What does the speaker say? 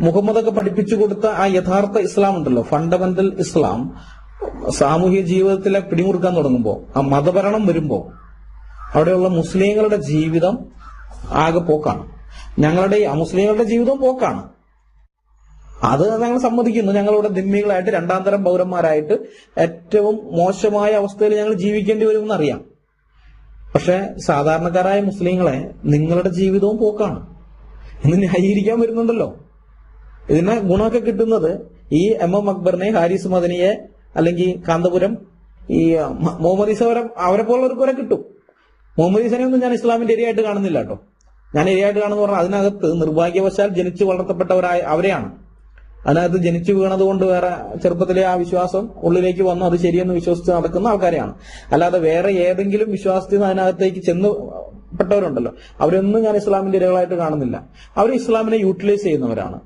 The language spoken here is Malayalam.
മുഹമ്മദൊക്കെ പഠിപ്പിച്ചു കൊടുത്ത ആ യഥാർത്ഥ ഇസ്ലാം ഉണ്ടല്ലോ. ഫണ്ടമെന്റൽ ഇസ്ലാം സാമൂഹ്യ ജീവിതത്തിലെ പിടിമുറുക്കാൻ തുടങ്ങുമ്പോൾ ആ മതഭരണം വരുമ്പോൾ അവിടെയുള്ള മുസ്ലിങ്ങളുടെ ജീവിതം ആകെ പോക്കാണ്. ഞങ്ങളുടെ ഈ അമുസ്ലിങ്ങളുടെ ജീവിതവും പോക്കാണ്. അത് ഞങ്ങൾ സമ്മതിക്കുന്നു. ഞങ്ങളിവിടെ ദിമ്മികളായിട്ട് രണ്ടാം തരം പൗരന്മാരായിട്ട് ഏറ്റവും മോശമായ അവസ്ഥയിൽ ഞങ്ങൾ ജീവിക്കേണ്ടി വരുമെന്ന് അറിയാം പക്ഷെ സാധാരണക്കാരായ മുസ്ലിങ്ങളെ നിങ്ങളുടെ ജീവിതവും പോക്കാണ്. എന്ന് ന്യായീകരിക്കാൻ വരുന്നുണ്ടല്ലോ. ഇതിന് ഗുണമൊക്കെ കിട്ടുന്നത് ഈ എം എം അക്ബറിനെ ഹാരിസ് മദനിയെ അല്ലെങ്കിൽ കാന്തപുരം ഈ മുഹമ്മദ് ഈസ അവരെ അവരെ പോലുള്ളവർക്ക് വരെ കിട്ടും. മുഹമ്മദ് ഈസനെ ഒന്നും ഞാൻ ഇസ്ലാമിന്റെ ഇരയായിട്ട് കാണുന്നില്ല കേട്ടോ. ഞാൻ ഇരയായിട്ട് കാണുന്ന പറഞ്ഞാൽ അതിനകത്ത് നിർഭാഗ്യവശാൽ ജനിച്ചു വളർത്തപ്പെട്ടവരായ അവരെയാണ്. അതിനകത്ത് ജനിച്ചു വീണത് കൊണ്ട് വേറെ ചെറുപ്പത്തിലെ ആ വിശ്വാസം ഉള്ളിലേക്ക് വന്നു. അത് ശരിയെന്ന് വിശ്വസിച്ച് നടക്കുന്ന ആൾക്കാരെയാണ്. അല്ലാതെ വേറെ ഏതെങ്കിലും വിശ്വാസത്തിൽ നിന്ന് അതിനകത്തേക്ക് ചെന്ന് പെട്ടവരുണ്ടല്ലോ. അവരൊന്നും ഞാൻ ഇസ്ലാമിന്റെ ഇരകളായിട്ട് കാണുന്നില്ല. അവർ ഇസ്ലാമിനെ യൂട്ടിലൈസ് ചെയ്യുന്നവരാണ്.